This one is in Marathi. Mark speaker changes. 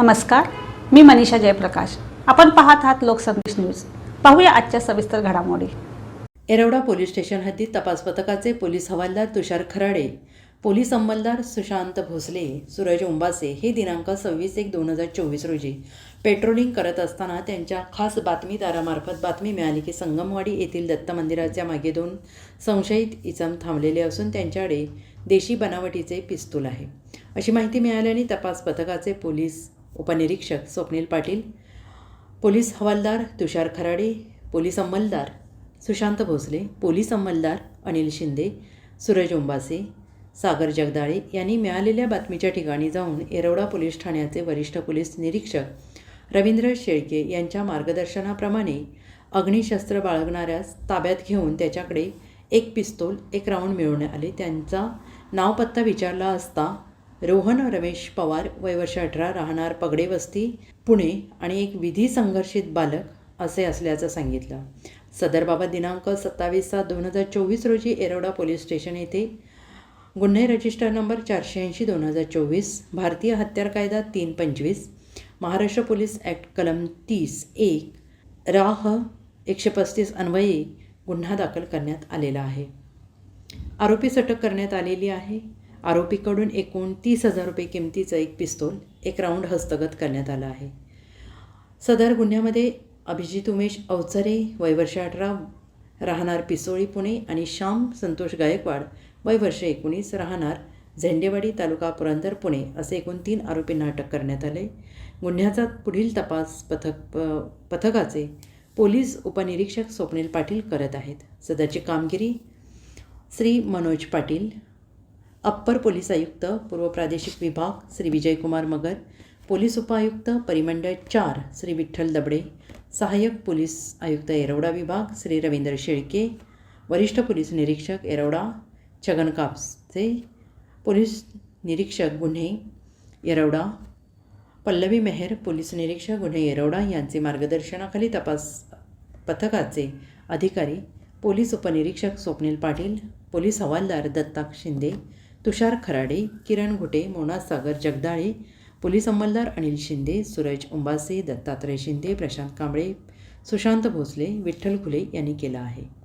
Speaker 1: नमस्कार मी मनीषा जयप्रकाश. आपण पाहत आहात लोकसंदेश न्यूज. पाहूया आजच्या सविस्तर घडामोडी.
Speaker 2: एरवडा पोलीस स्टेशन हद्दीत तपास पथकाचे पोलीस हवालदार तुषार खराडे पोलीस अंमलदार सुशांत भोसले सूरज उंबासे हे दिनांक सव्वीस एक दोन हजार चोवीस रोजी पेट्रोलिंग करत असताना त्यांच्या खास बातमीदारामार्फत बातमी मिळाली की संगमवाडी येथील दत्त मंदिराच्या मागे दोन संशयित इचम थांबलेले असून त्यांच्याकडे देशी बनावटीचे पिस्तूल आहे. अशी माहिती मिळाल्याने तपास पथकाचे पोलीस उपनिरीक्षक स्वप्नील पाटील पोलीस हवालदार तुषार खराडे पोलीस अंमलदार सुशांत भोसले पोलीस अंमलदार अनिल शिंदे सूरज ओंबासे सागर जगदाळे यांनी मिळालेल्या बातमीच्या ठिकाणी जाऊन येरवडा पोलीस ठाण्याचे वरिष्ठ पोलीस निरीक्षक रवींद्र शेळके यांच्या मार्गदर्शनाप्रमाणे अग्निशस्त्र बाळगणाऱ्यास ताब्यात घेऊन त्याच्याकडे एक पिस्तोल एक राऊंड मिळवून आले. त्यांचा नावपत्ता विचारला असता रोहन रमेश पवार वय वर्ष अठरा राहणार पगडे वस्ती पुणे आणि एक विधी संघर्षित बालक असे असल्याचं सांगितलं. सदरबाबत दिनांक सत्तावीस सात दोन हजार चोवीस रोजी एरोडा पोलीस स्टेशन येथे गुन्हे रजिस्टर नंबर चारशे ऐंशी दोन हजार चोवीस भारतीय हत्यार कायदा तीन पंचवीस महाराष्ट्र पोलीस ॲक्ट कलम तीस एक राह एकशे पस्तीस अन्वये गुन्हा दाखल करण्यात आलेला आहे. आरोपीस अटक करण्यात आलेली आहे. आरोपीकडून एकूण तीस हजार रुपये किमतीचं एक पिस्तूल एक राऊंड हस्तगत करण्यात आलं आहे. सदर गुन्ह्यामध्ये अभिजित उमेश अवचरे वयवर्ष अठरा राहणार पिसोळी पुणे आणि श्याम संतोष गायकवाड वयवर्ष एकोणीस राहणार झेंडेवाडी तालुका पुरंदर पुणे असे एकूण तीन आरोपींना अटक करण्यात आले. गुन्ह्याचा पुढील तपास पथक प पथकाचे पोलीस उपनिरीक्षक स्वप्नील पाटील करत आहेत. सदरची कामगिरी श्री मनोज पाटील अप्पर पोलीस आयुक्त पूर्व प्रादेशिक विभाग श्री विजयकुमार मगर पोलीस उपायुक्त परिमंडळ चार श्री विठ्ठल दबडे सहाय्यक पोलीस आयुक्त येरवडा विभाग श्री रवींद्र शेळके वरिष्ठ पोलीस निरीक्षक येरवडा छगन कापसे पोलीस निरीक्षक गुन्हे येरवडा पल्लवी मेहर पोलीस निरीक्षक गुन्हे येरवडा यांचे मार्गदर्शनाखाली तपास पथकाचे अधिकारी पोलीस उपनिरीक्षक स्वप्नील पाटील पोलीस हवालदार दत्ताक शिंदे तुषार खराडे किरण घुटे मोना सागर जगदाळे पोलीस अंमलदार अनिल शिंदे सूरज उंबासे दत्तात्रय शिंदे प्रशांत कांबळे सुशांत भोसले विठ्ठल घुले यांनी केलं आहे.